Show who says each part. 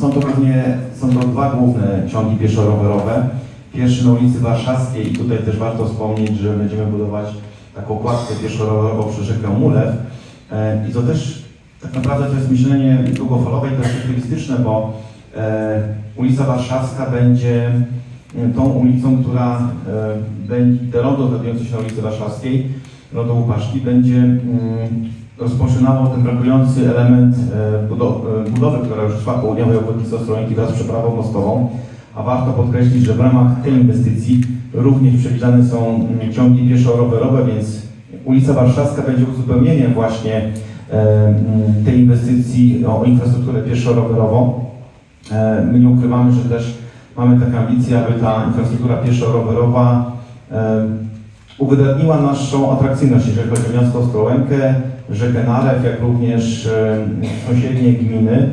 Speaker 1: Są to głównie, są to dwa główne ciągi pieszo-rowerowe. Pierwszy na ulicy Warszawskiej i tutaj też warto wspomnieć, że będziemy budować taką kładkę pieszo-rowerową przy rzekę Mulew. E, I to też tak naprawdę to jest myślenie długofalowe i perspektywistyczne, bo e, ulica Warszawska będzie e, tą ulicą, która będzie, te rondo znajdujące się na ulicy Warszawskiej, rondo Łupaszki, będzie mm, rozpoczynało ten brakujący element e, e, budowy, która już trwa południowej obwodnicy Ostrołęki wraz z przeprawą mostową. A warto podkreślić, że w ramach tej inwestycji również przewidziane są mm, ciągi pieszo-rowerowe, więc ulica Warszawska będzie uzupełnieniem właśnie e, mm, tej inwestycji o infrastrukturę pieszo-rowerową. My nie ukrywamy, że też mamy taką ambicję, aby ta infrastruktura pieszo-rowerowa uwydatniła naszą atrakcyjność, jeżeli chodzi o miasto Ostrołękę, rzekę Narew, jak również sąsiednie gminy.